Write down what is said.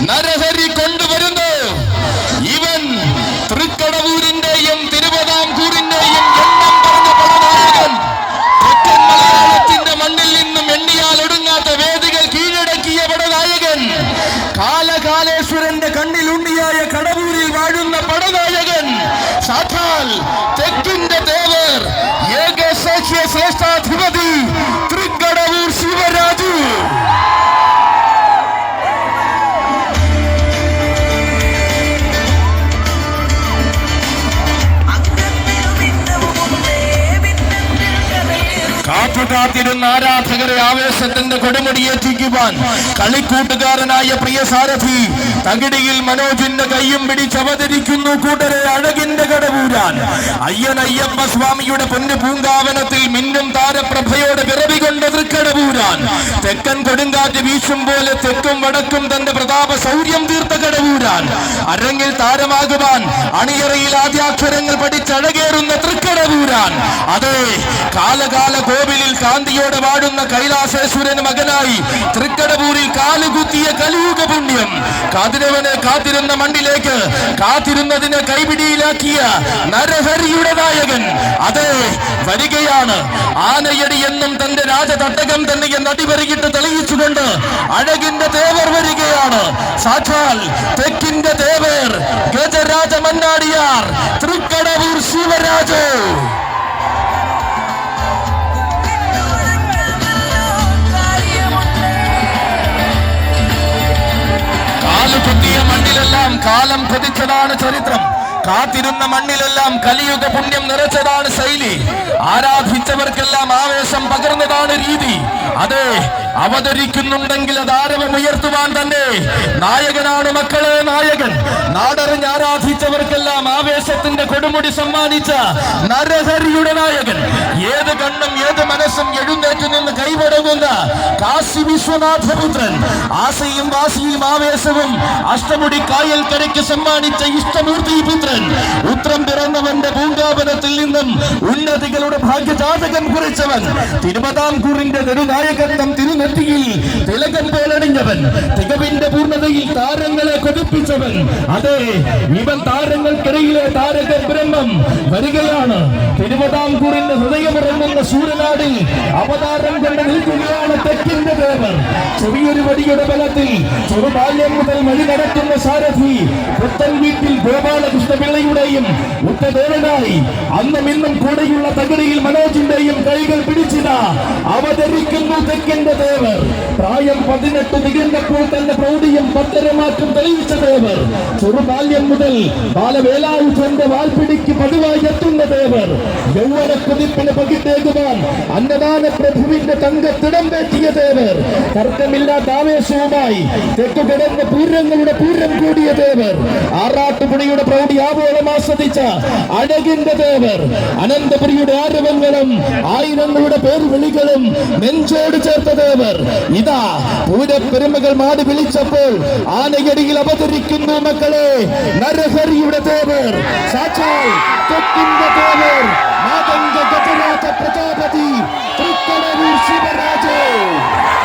നരഹരി കൊണ്ടുവരുന്നു. ഇവൻ തൃക്കടവൂരിന്റെയും തിരുവിതാംകൂറിന്റെയും എണ്ണം പറഞ്ഞ പടനായകൻ തെക്കൻ മലയാളത്തിന്റെ മണ്ണിൽ നിന്നും എണ്ണിയാൽ ഒടുങ്ങാത്ത വേദികൾ കീഴടക്കിയ പടനായകൻ. കാലകാലേശ്വരന്റെ കണ്ണിലുണ്ണിയായ കടവൂരിൽ വാഴുന്ന പടനായകൻ. സാക്ഷാൽ തെക്കിന്റെ ദേവർ ഏകസാക്ഷ്യ ശ്രേഷ്ഠാധിപതി. കാത്തുകാത്തിരുന്ന ആരാധകരെ ആവേശത്തിന്റെ കൊടുമുടിയേറ്റിക്കുവാൻ കളിക്കൂട്ടുകാരനായ പ്രിയ സാരഥി തകിടിയിൽ മനോജിന്റെ കൈയും പിടിച്ച് അവതരിക്കുന്നു കൂട്ടരെ അഴകിന്റെ കടവൂരാൻ. അയ്യനയ്യപ്പ സ്വാമിയുടെ പൊന്നു പൂങ്കാവനത്തിൽ മിന്നും താരപ്രഭയോടെ പിറവികൊണ്ട് തൃക്കടവൂരാൻ. തെക്കൻ കൊടുങ്കാറ്റ് വീശും പോലെ തെക്കും വടക്കും തന്റെ പ്രതാപ ശൗര്യം തീർത്ത കടവൂരാൻ. അരങ്ങിൽ താരമാകുവാൻ അണിയറയിൽ ആദ്യാക്ഷരങ്ങൾ പഠിച്ചഴകേറുന്ന തൃക്കടവൂരാൻ അതെ കാലകാല കോവിലിൽ കാന്തിയോടെ വാടുന്ന കൈലാസേശ്വരൻ മകനായി തൃക്കടപൂരിൽ കാലുകുത്തിയ കലിയുഗ പുണ്യം. കാതിരവനെ കാത്തിരുന്ന മണ്ണിലേക്ക് കാത്തിരുന്നതിനെ കൈപിടിയിലാക്കിയ നരഹരിയുടെ നായകൻ. അതെ വരികയാണ്. ആനയടി എന്നും തന്റെ രാജതട്ടകം തന്നെ എന്ന് അടിവരയിട്ട് തെളിയിച്ചുകൊണ്ട് അഴകിന്റെ തേവർ വരികയാണ്. സാക്ഷാൽ തെക്കിന്റെ തേവർ കാലം കൊതിച്ചതാണ് ചരിത്രം. കാത്തിരുന്ന മണ്ണിലെല്ലാം കലിയുഗ പുണ്യം നിറച്ചതാണ് ശൈലി. ആരാധിച്ചവർക്കെല്ലാം ആവേശം പകർന്നതാണ് രീതി. അതെ അവതരിക്കുന്നുണ്ടെങ്കിൽ അത് ആരവമുയർത്തുവാൻ തന്നെ. നായകനാണ് മക്കളെ നായകൻ. നാടറിഞ്ഞ് ആരാധിച്ചവർക്കെല്ലാം ആവേശത്തിന്റെ കൊടുമുടി സമ്മാനിച്ച നരഹരിയുടെ നായകൻ. ഏത് കണ്ണും ഏത് മനസ്സും എഴുന്നേറ്റ് നിന്ന് കൈവടങ്ങുന്ന കാശി വിശ്വനാഥപുത്രൻ ആശയും വാസിയും ആവേശവും അഷ്ടമുടി കായൽ കരയ്ക്ക് സമ്മാനിച്ച ഇഷ്ടമൂർത്തി പുത്രൻ ഉത്രം പിറന്നവന്റെ പൂങ്കാപനത്തിൽ നിന്നും ഉന്നതികളുടെ ഭാഗ്യജാതകം കുറിച്ചവൻ തിരുവിതാംകൂറിന്റെ നെടുനായകത്വം തിരുനെറ്റിയിൽ തിലകം പോലണിഞ്ഞവൻ തികവിന്റെ പൂർണതയിൽ താരങ്ങളെ കൊതിപ്പിച്ചവൻ. അതെ ഇവൻ താരങ്ങൾക്കിടയിലെ താരക ബ്രഹ്മം വരികയാണ്. ഹൃദയമിറങ്ങുന്ന സൂര്യനാടിൽ അവതാരം കൊണ്ട് നിൽക്കുകയാണ് തെക്കിന്റെ ദേവർ. ചെറിയൊരു വടിയുടെ ബലത്തിൽ ചെറു ബാല്യം മുതൽ വഴി നടക്കുന്ന സാരഥി പുത്തൻ വീട്ടിൽ ഗോപാലകൃഷ്ണപിള്ളയുടെയും ഉത്തദേവനായി അന്നും ഇന്നും കൂടെയുള്ള തകടിയിൽ മനോജിന്റെയും കൈകൾ പിടിച്ചിത അവതരിക്കുന്നു തെക്കിന്റെ ദേവർ. പ്രായം പതിനെട്ട് തികഞ്ഞപ്പോൾ തന്റെ പ്രൗഢിയും പത്തരമാറ്റം തെളിയിച്ച ദേവർ. ചെറുബാല്യം മുതൽ ബാലവേലായുധന്റെ വാൽപിടിക്ക് പതിവായി എത്തുന്ന ദേവർ. യൗവന കുതിപ്പിന് പകിട്ടേകുവാൻ അന്നദാന പ്രഭുവിന്റെ തങ്കത്തിടം പറ്റിയ ദേവർ. തർക്കമില്ലാത്ത ആവേശവുമായി തെക്കു കിടന്ന പൂരങ്ങളുടെ പൂരം കൂടിയ ദേവർ. ആറാട്ടുപുണിയുടെ പ്രൗഢി ആവോളം ആസ്വദിച്ച അഴകിന്റെ ദേവർ. അനന്തപുരിയുടെ ആരവങ്ങളും ആയിരങ്ങളുടെ പേർവിളികളും നെഞ്ചോട് ചേർത്ത ദേവർ ഇതാ പൂരപ്പെരുമകൾ മാടി വിളിച്ചപ്പോൾ ആനയടിയിൽ അവതരിക്കുന്നു മക്കളെ. നരഹരിയുടെ ദേവർ. സാക്ഷാൽ തെക്കിന്റെ ദേവർ. മാതംഗ ഗജരാജ പ്രജാപതി.